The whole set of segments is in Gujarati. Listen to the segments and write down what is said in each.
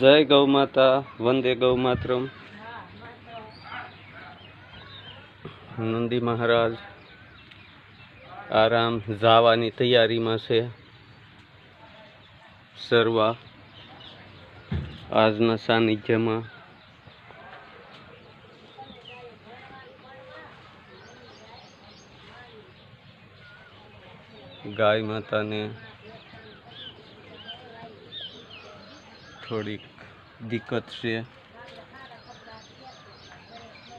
જય ગૌ માતા, વંદે ગૌ માતરમ. નંદી મહારાજ, આરામ જાવાની તૈયારીમાં છે. સરવા, આજના સાનિધ્યમાં ગાય માતાને થોડીક દિક્કત છે.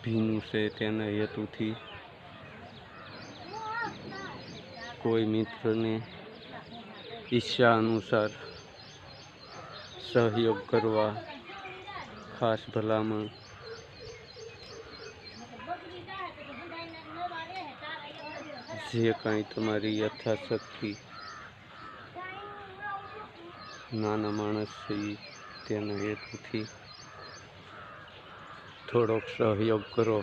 ભીનું છે તેના હેતુથી કોઈ મિત્રને ઈચ્છા અનુસાર સહયોગ કરવા ખાસ ભલામણ જે કાંઈ તમારી યથાશક્તિ નાના માણસ છે તેના હેતુથી થોડોક સહયોગ કરો.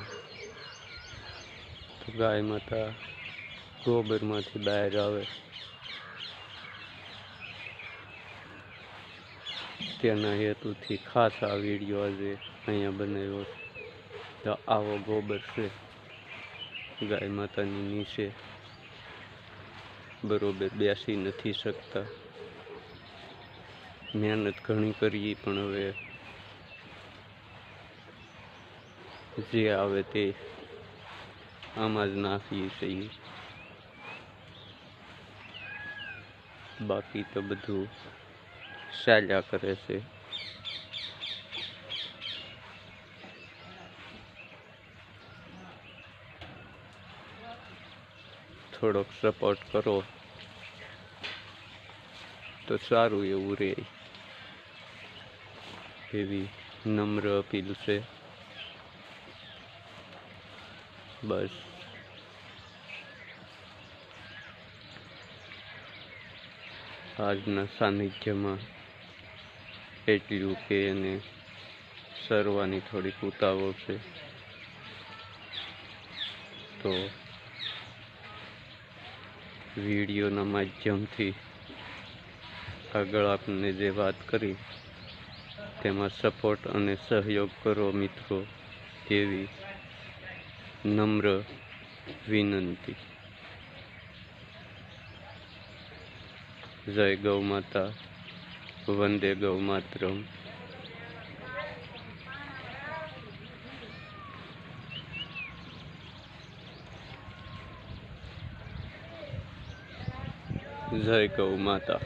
તો ગાય માતા ગોબરમાંથી બહાર આવે. તેના હેતુથી ખાસ આ વીડિયો આજે અહીંયા બનાવ્યો છે. તો આવો ગોબર છે ગાય માતાની નીચે. બરોબર બેસી નથી શકતા. મહેનત ઘણી કરીએ પણ હવે જે આવે તે આમાં જ નાખીએ છીએ. બાકી તો બધું ચાલ્યા કરે છે. થોડોક સપોર્ટ કરો, તો સારું એવું રહે એવી નમ્ર અપીલ છે. બસ. આજના સાનિધ્યમાં એટલું કે એને સરવાની થોડીક ઉતાવળ છે. તો વિડીયોના માધ્યમથી આગળ આપને જે વાત કરી, તેમાં સપોર્ટ અને સહયોગ કરો મિત્રો, એવી નમ્ર વિનંતી. જય ગૌ માતા, વંદે ગૌ માતરમ. જય ગૌ માતા.